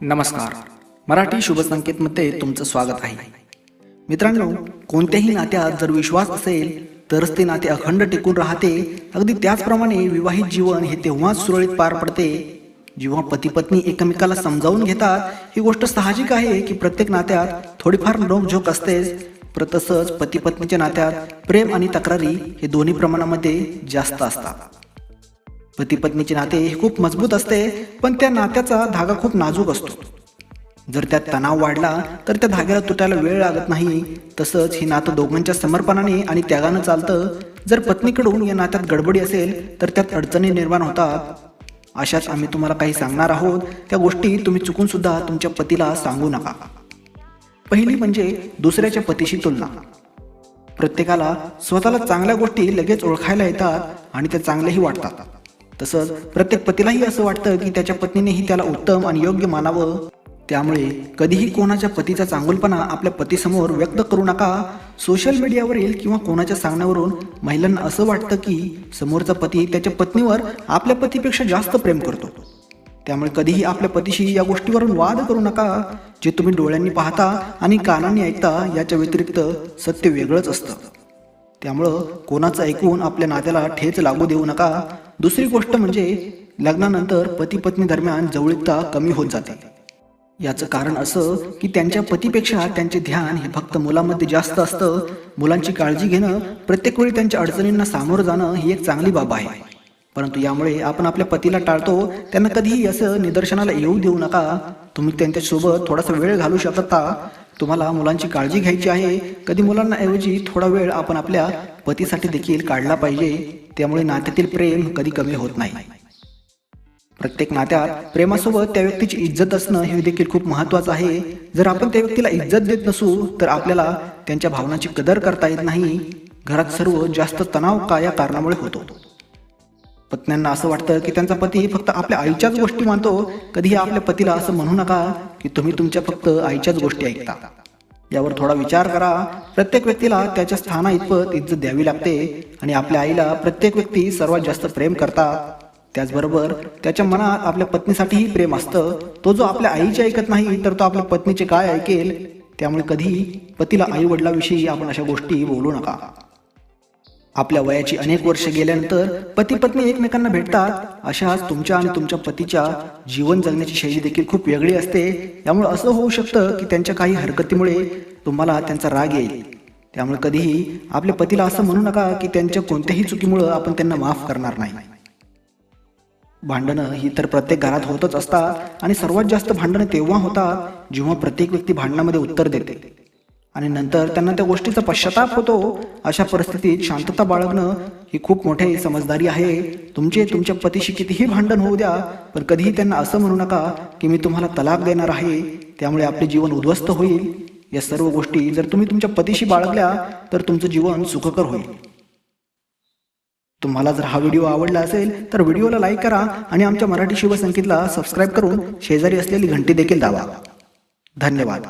नमस्कार. मराठी शुभसंकेतमध्ये तुमचं स्वागत आहे. मित्रांनो कोणत्याही नात्यात जर विश्वास असेल तरच ते नाते अखंड टिकून राहते. अगदी त्याचप्रमाणे विवाहित जीवन हे तेव्हाच सुरळीत पार पडते जेव्हा पती पत्नी एकमेकाला समजावून घेतात. ही गोष्ट साहजिक आहे की प्रत्येक नात्यात थोडीफार नोकझोक असतेच पर तसंच पती पत्नीच्या नात्यात प्रेम आणि तक्रारी हे दोन्ही प्रमाणामध्ये जास्त असतात. पती पत्नीचे नाते हे खूप मजबूत असते पण त्या नात्याचा धागा खूप नाजूक असतो. जर त्यात तणाव वाढला तर त्या धाग्याला तुटायला वेळ लागत नाही. तसंच हे नातं दोघांच्या समर्पणाने आणि त्यागानं चालतं. जर पत्नीकडून या नात्यात गडबडी असेल तर त्यात अडचणी निर्माण होतात. अशाच आम्ही तुम्हाला काही सांगणार आहोत. त्या गोष्टी तुम्ही चुकून सुद्धा तुमच्या पतीला सांगू नका. पहिली म्हणजे दुसऱ्याच्या पतीशी तुलना. प्रत्येकाला स्वतःला चांगल्या गोष्टी लगेच ओळखायला येतात आणि त्या चांगल्याही वाटतात. तसंच प्रत्येक पतीलाही असं वाटतं की त्याच्या पत्नीनेही त्याला उत्तम आणि योग्य मानावं. त्यामुळे कधीही कोणाच्या पतीचा चांगुलपणा आपल्या पतीसमोर व्यक्त करू नका. सोशल मीडियावरील किंवा कोणाच्या सांगण्यावरून महिलांना असं वाटतं की समोरचा पती त्याच्या पत्नीवर आपल्या पतीपेक्षा जास्त प्रेम करतो. त्यामुळे कधीही आपल्या पतीशी या गोष्टीवरून वाद करू नका. जे तुम्ही डोळ्यांनी पाहता आणि कानांनी ऐकता याच्या व्यतिरिक्त सत्य वेगळंच असतं. त्यामुळं कोणाचं ऐकून आपल्या नात्याला ठेच लागू देऊ नका. दुसरी गोष्ट म्हणजे लग्नानंतर पती पत्नी दरम्यान जवळीकता कमी होत जाते. याचं कारण असं की त्यांच्या पतीपेक्षा त्यांचे ध्यान हे फक्त मुलामध्ये जास्त असतं. मुलांची काळजी घेणं प्रत्येक वेळी त्यांच्या अडचणींना सामोरं जाणं ही एक चांगली बाब आहे. परंतु यामुळे आपण आपल्या पतीला टाळतो त्यांना कधीही असं निदर्शनाला येऊ देऊ नका. तुम्ही त्यांच्यासोबत थोडासा वेळ घालू शकता तुम्हाला मुलांची काळजी घ्यायची आहे. कधी मुलांना ऐवजी थोडा वेळ आपण आपल्या पतीसाठी देखील काढला पाहिजे. त्यामुळे नात्यातील प्रेम कधी कमी होत नाही. प्रत्येक नात्यात प्रेमासोबत त्या व्यक्तीची इज्जत असणं हे देखील खूप महत्वाचं आहे. जर आपण त्या व्यक्तीला इज्जत देत नसू तर आपल्याला त्यांच्या भावनांची कदर करता येत नाही. घरात सर्व जास्त तणाव का या कारणामुळे होतो. पत्न्यांना असं वाटतं की त्यांचा पती फक्त आपल्या आईच्याच गोष्टी मानतो कधीही आपल्या पतीला असं म्हणू नका की तुम्ही तुमच्या फक्त आईच्याच गोष्टी ऐकता. यावर थोडा विचार करा. प्रत्येक व्यक्तीला त्याच्या स्थाना इतपत इज्जत द्यावी लागते आणि आपल्या आईला प्रत्येक व्यक्ती सर्वात जास्त प्रेम करतात. त्याचबरोबर त्याच्या मनात आपल्या पत्नीसाठीही प्रेम असतं. तो जो आपल्या आईचे ऐकत नाही तर तो आपल्या पत्नीचे काय ऐकेल? त्यामुळे कधी पतीला आई वडिलाविषयी आपण अशा गोष्टी बोलू नका. आपल्या वयाची अनेक वर्ष गेल्यानंतर पती पत्नी एकमेकांना भेटतात. अशाच तुमच्या आणि तुमच्या पतीच्या जीवन जगण्याची शैली देखील खूप वेगळी असते. त्यामुळे असं होऊ शकतं की त्यांच्या काही हरकतीमुळे तुम्हाला त्यांचा राग येईल. त्यामुळे कधीही आपल्या पतीला असं म्हणू नका की त्यांच्या कोणत्याही चुकीमुळं आपण त्यांना माफ करणार नाही. भांडणं ही तर प्रत्येक घरात होतच असतात आणि सर्वात जास्त भांडणं तेव्हा होतात जेव्हा प्रत्येक व्यक्ती भांडणामध्ये उत्तर देते. आणि नंतर त्यांना त्या गोष्टीचा पश्चाताप होतो. अशा परिस्थितीत शांतता बाळगणं ही खूप मोठे समजदारी आहे. तुमचे तुमच्या पतीशी कितीही भांडण होऊ द्या पण कधीही त्यांना असं म्हणू नका की मी तुम्हाला तलाक देणार आहे. त्यामुळे आपले जीवन उद्ध्वस्त होईल. या सर्व गोष्टी जर तुम्ही तुमच्या पतीशी बाळगल्या तर तुमचं जीवन सुखकर होईल. तुम्हाला जर हा व्हिडिओ आवडला असेल तर व्हिडिओला लाईक करा आणि आमच्या मराठी शिवसंगीतला सबस्क्राईब करून शेजारी असलेली घंटी देखील दावा धन्यवाद.